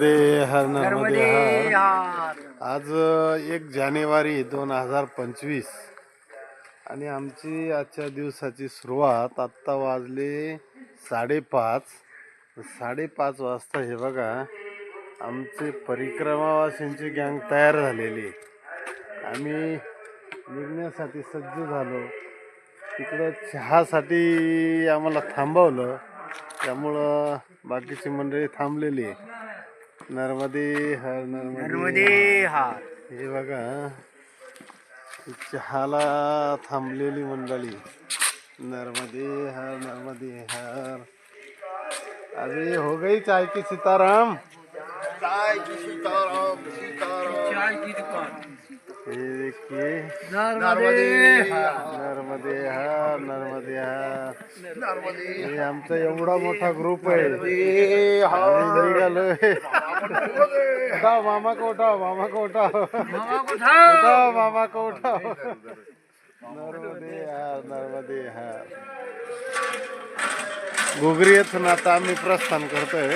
हर नर्मदे हर आज एक जानेवारी दोन हजार पंचवीस. आणि आमची आजच्या दिवसाची सुरुवात आत्ता वाजले साडेपाच. साडेपाच वाजता हे बघा आमचे परिक्रमावासींची गँग तयार झालेली. आम्ही निघण्यासाठी सज्ज झालो. तिकडं चहासाठी आम्हाला थांबवलं. त्यामुळं बाकीची मंडळी थांबलेली. आहे नर्मदे हर नर्मदे नर्मदे हार। हे बघा चहाला थांबलेली मंडळी. नर्मदे हर नर्मदे हर. अरे हो गई चाय की सीताराम. चाय की दुकान। ये देखिए। नर्मदे नर्मदे हर। नर्मदे हर हे आमचा एवढा मोठा ग्रुप आहे. उठाव मामा को उठाव मामा को थांब. उठाव मामा को उठाव नर्मदे हर नर्मदे हर घुगरी येथून आता आम्ही प्रस्थान करतोय.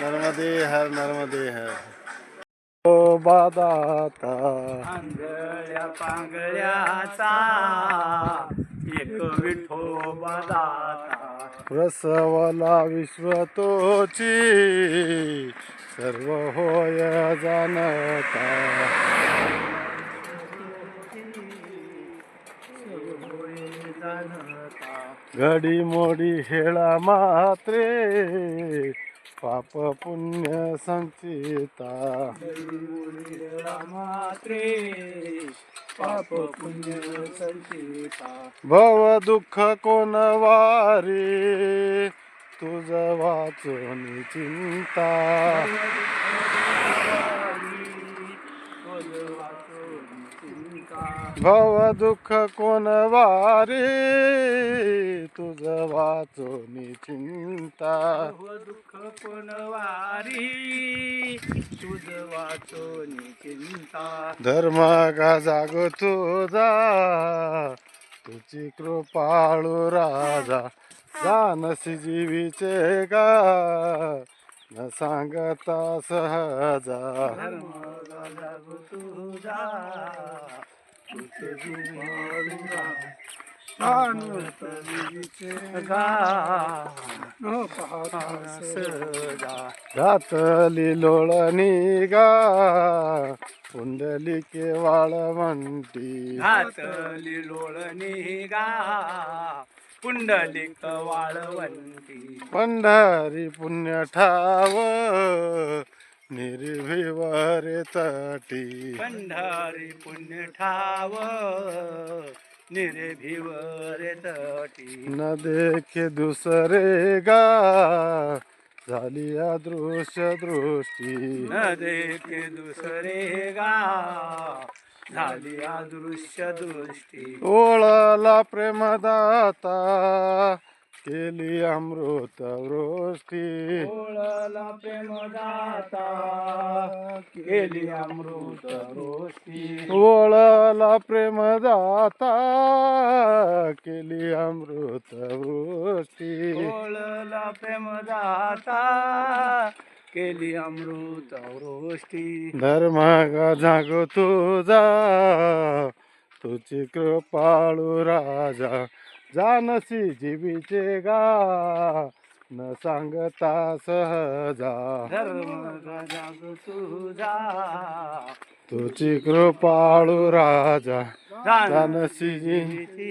नर्मदे हर नर्मदे हर ओ बादाता आंधळ्या पांगळ्याचा एक विठोबा दाता। प्रसवला विश्व तोची सर्व होय जाणता. घडी मोडी हेळा मात्रे. पाप पुण्य संचिता. मात्रे. पाप पुण्य संचिता भव दुःख कोण वारे? तुझ वाचून चिंता. भव दुःख कोण वारे? तुझ वाचून चिंता. दुःख कोण वारी? तुझ वाचून चिंता. धर्म गा जाग तुझा. तुझी कृपाळू राजा. जानसी जीवीचे गा. न सांगता सहजा. धर्म जागो तुझा. घातली लोळणी गा कुंडली केवाळ म्हणती. घातली लोळणी गा पुंडलिक वाळवंती पंढरी पुण्य ठाव निर्भिवर तटी। पंढरी पुण्य ठाव निर्भिवर तटी। न देखे दुसरे गा झाली अदृश्य दृष्टी। न देखे दुसरे गा झाली अदृश्य दृष्टी। ओळला प्रेमदाता केली अमृत वृष्टी. ओळला प्रेमदाता केली अमृत रोष्टी ओळला प्रेमदाता केली अमृत वृष्टी. ओळला प्रेमदाता केली अमृत रोष्टी धर्म जाग तुझा तुझी कृपाळू राजा जानसी जीवीचे गा न सांगता सहजा. धर्म तुझा तुझी कृपाळू राजा जानसी नर्मदी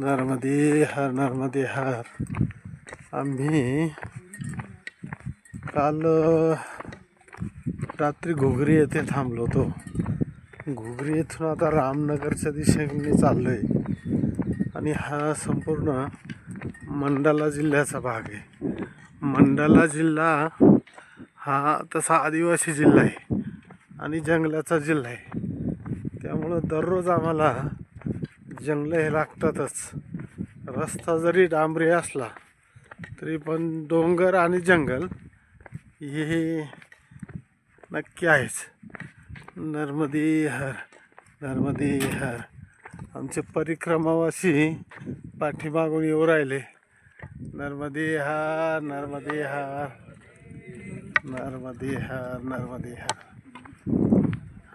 नर्मदे हर नर्मदे हर. आम्ही काल रात्री घुगरी येथे थांबलो होतो. घुगरी येथून आता रामनगरच्या दिशेने चाललो आहे आणि हा संपूर्ण मंडाला जिल्ह्याचा भाग आहे. मंडाला जिल्हा हा तसा आदिवासी जिल्हा आहे आणि जंगलाचा जिल्हा आहे. त्यामुळं दररोज आम्हाला जंगलं हे लागतातच. रस्ता जरी डांबरी असला तरी पण डोंगर आणि जंगल हे नक्की आहेच. नर्मदे हर नर्मदे हर. आमचे परिक्रमावाशी पाठीमागून येऊ राहिले. नर्मदे हार नर्मदे हार नर्मदे हार नर्मदे हार.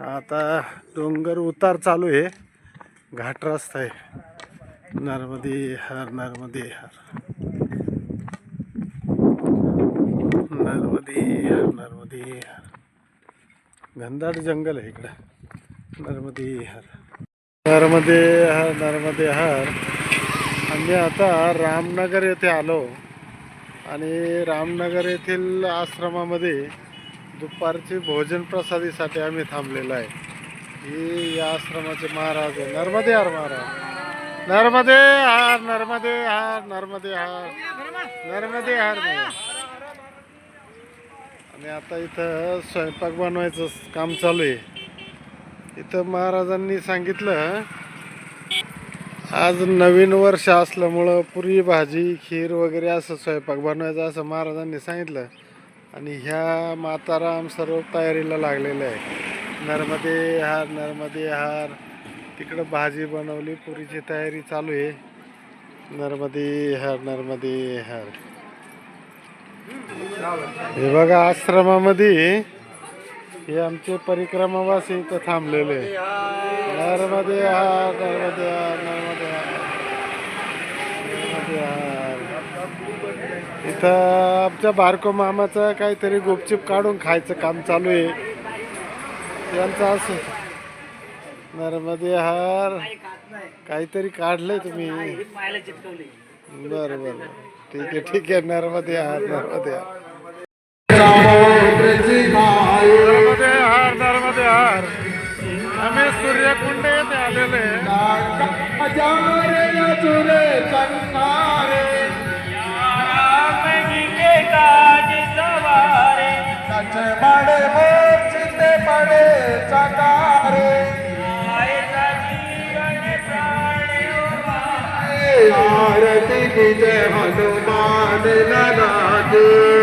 आता डोंगर उतार चालू आहे. घाट रस्ता आहे. नर्मदे हार नर्मदे हार. नर्मदे हार नर्मदे हार. घनदाट जंगल आहे इकडं. नर्मदे हार. नर्मदे हार नर्मदे हार. आम्ही आता रामनगर येथे आलो. आणि रामनगर येथील आश्रमामध्ये दुपारची भोजन प्रसादीसाठी आम्ही थांबलेलो आहे. ही या आश्रमाचे महाराज आहे नर्मदे हार महाराज. नर्मदे हार नर्मदे हार नर्मदे हार. नर्मदे हार आणि आता इथं स्वयंपाक बनवायचं काम चालू आहे. इथं महाराजांनी सांगितलं आज नवीन वर्ष असल्यामुळं पुरी भाजी खीर वगैरे असं स्वयंपाक बनवायचं असं महाराजांनी सांगितलं. आणि ह्या माताराम सर्व तयारीला लागलेलं आहे नर्मदे हार नर्मदे हार. तिकडं भाजी बनवली पुरीची तयारी चालू आहे. नर्मदे हार नर्मदे हार. हे बघा आश्रमामध्ये हे आमचे परिक्रमावासी इथं थांबलेले. नर्मदे नर्मदे हार नर्मदे हार नर्मदे हार. इथं आमच्या बारको मामाचं काहीतरी गुपचूप काढून खायचं काम चालू आहे. त्यांचं असं. नर्मदे हार. काहीतरी काढलंय तुम्ही. बरं बरं. ठीक आहे ठीक आहे. नर्मदे हार नर्मदे हार. आरती विजय हनुमान ललाटे नर्मदे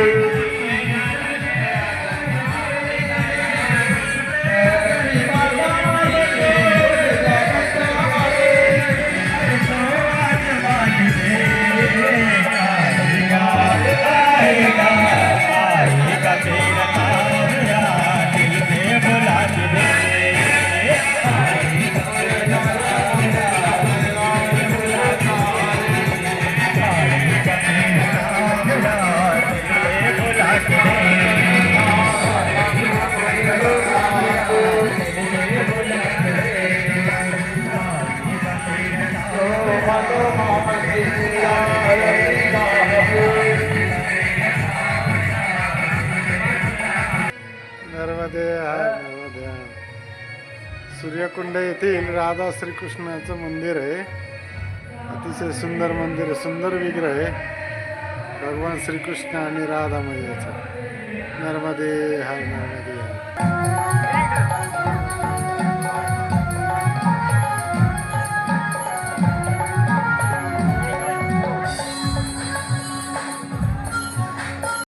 सूर्यकुंड येथील राधा श्रीकृष्णाचं मंदिर आहे. अतिशय सुंदर मंदिर आहे. सुंदर विग्रह आहे. भगवान श्रीकृष्ण आणि राधा मैयाचा नर्मदे हर नर्मदे.